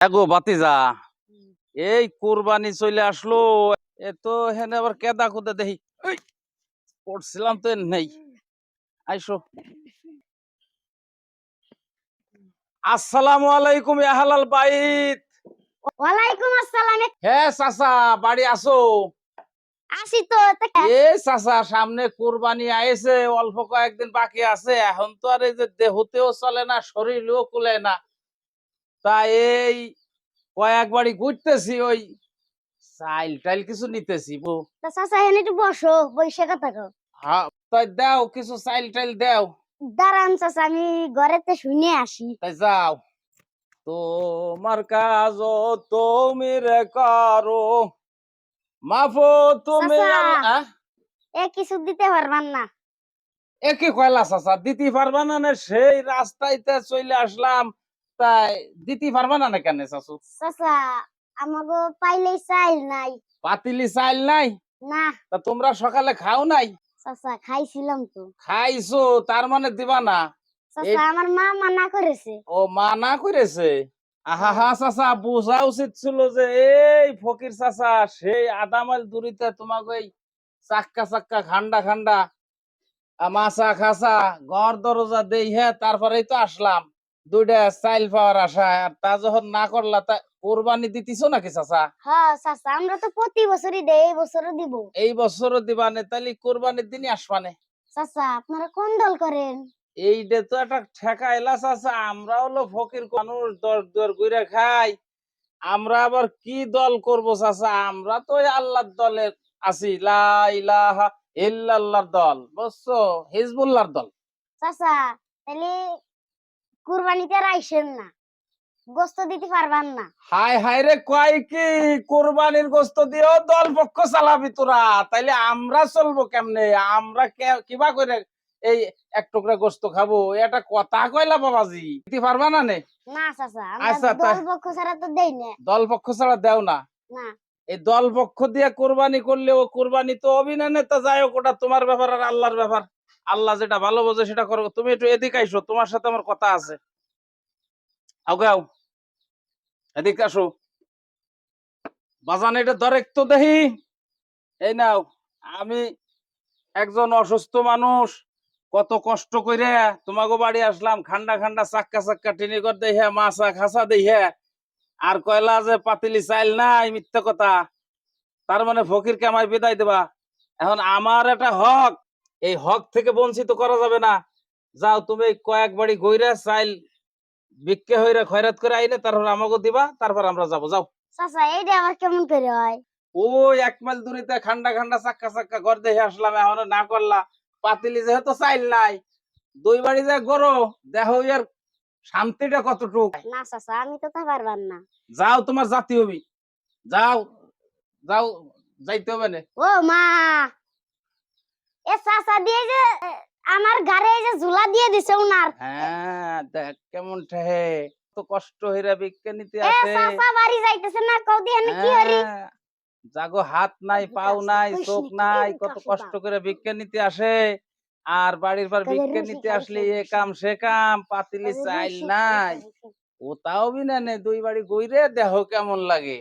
এগো বাতিজা এই কোরবানি চলে আসলো এ তো হেনে আবার কেদা কুদা দেখি পড়ছিলাম তো নেই। আইসো। আসসালামু আলাইকুম আহলাল বাইত। ওয়ালাইকুম আসসালাম। হ্যাঁ চাচা বাড়ি আসো? আসি তো এ চাচা সামনে কোরবানি আইছে অল্প কয়েকদিন বাকি আছে এখন তো আর এই যে দেহতেও চলে না শরীরও কুলে না। তা এই কয়েক বাড়ি ঘুরতেছি ওই চাইল টাইল কিছু নিতেছি বউ। তা চাচা একটু বসো বসে কথা কও। হ্যাঁ তাই দাও কিছু চাইল টাইল দাও। দাঁড়ান চাচা আমি ঘরেতে শুনে আসি। তাই যাও। তোমার কাজ তুমি রে করো। মাফো তুমি? এ কিছু দিতে পারবান না। একে কয়লা চাচা দিতে পারবা না সেই রাস্তাইতে চলে আসলাম। তাই দিতে পারবা না কেন চাচু চাচা আমাগো পাইলেই চাইল নাই। পাতিলি চাইল নাই? না। তা তোমরা সকালে খাও নাই? চাচা খাইছিলাম তো। খাইছো তার মানে দিবা না। চাচা আমার মা মানা করেছে। ও মানা করেছে? আহা হা চাচা বোঝা উচিত ছিল যে এই ফকির চাচা সেই আধা মাইল দূরিতে তোমাকে এই চাক্কা চাক্কা খান্ডা খান্ডা মাছা খাসা ঘর দরজা দেই হ্যাঁ তারপরেই তো আসলাম। দুইটা চাইল পাওয়ার আশায় আর তা যখন না করলা তা কোরবানি দিতিছো নাকি চাচা? হ্যাঁ চাচা আমরা তো প্রতি বছরই দেই এই বছরও দিব। এই বছরও দিবানে তাহলে কোরবানির দিনই আসবানে চাচা আপনারা কোন দল করেন? এইটা তো একটা ঠেকা এলাচ আছে আমরা হলো ফকির মানুষ দর দর করে খাই। আমরা আবার কি দল করব চাচা? আমরা তো আল্লাহর দলের আছি। লা ইলাহা ইল্লাল্লাহর দল বুঝছ? হিজবুল্লাহর দল। চাচা তাহলে কুরবানিতে আর আইসেন না। গোস্ত দিতে পারবান না। হাই হাই রে কয় কি? কোরবানির গোস্ত দিয়েও দল পক্ষ চালাবি তোরা? তাইলে আমরা চলবো কেমনে? আমরা কিবা করে এই এক টুকরা গোস্ত খাব? এটা কথা কইলা বাবাজি। দিতে পারবা না নে? না চাচা আচ্ছা, দল পক্ষ ছাড়া তো দেই না। দল পক্ষ ছাড়া দেও না? না। এই দল পক্ষ দিয়ে কোরবানি করলে ও কোরবানি তো অভিনয় তা যাই হোক ওটা তোমার ব্যাপার আর আল্লাহর ব্যাপার। আল্লাহ যেটা ভালো বোঝে সেটা করো। তুমি একটু এদিকে আইসো, তোমার সাথে আমার কথা আছে। এদিকে আসো। বাজান, এটা দরেক তো দেখি এই নাও, আমি একজন অসুস্থ মানুষ, কত কষ্ট করে তোমাকে বাড়ি আসলাম, খান্ডা খান্ডা চাক্কা চাক্কা টিনি কর দেখে মাছা খাসা দেখে আর কয়লা যে পাতিলি চাইল নাই, মিথ্যা কথা। তার মানে ফকির কে আমায় বিদায় দেবা। এখন আমার একটা হক এই হক থেকে বঞ্চিত করা যাবে না। যাও তুমি কয়েক বাড়ি গইরা চাইল বিক্কে হইরা খয়রাত করে আইনে তারপর আমাকে দিবা তারপর আমরা যাব। যাও। চাচা এইটা আবার কেমন করে হয়? ওই এক মাইল দূরিতে খান্ডা খান্ডা চাক্কা চাক্কা ঘর দেখে আসলাম এখন না করলা। পাতিলি যেহেতু চাইল নাই দুই বাড়ি যা গরো দেখো ইয়ার শান্তিটা কতটুকু? না চাচা আমি তো তা পারবান না। যাও তোমার জাতি হবি। যাও যাও যাইতে হবে না। ও মা! এ চাচা দিয়ে যে আমার গাড়ে যে ঝুলা দিয়ে দিছে উনার হ্যাঁ দেখ কেমন ঠেহে। তো কষ্ট হইরা বিজ্ঞানীতে এ চাচা বাড়ি যাইতেছে না কও দিয়ে আমি কি হরি? হ্যাঁ, জাগো হাত নাই পাও নাই চোখ নাই কত কষ্ট। করে বিজ্ঞানীতে আসে। আর বাড়ির পর তাহলে নিতে আসলে এ কাম সে কাম পাতিলি চাইল নাই। ও তাও বিনা নে দুই বাড়ি গইরে দেহ কেমন লাগে।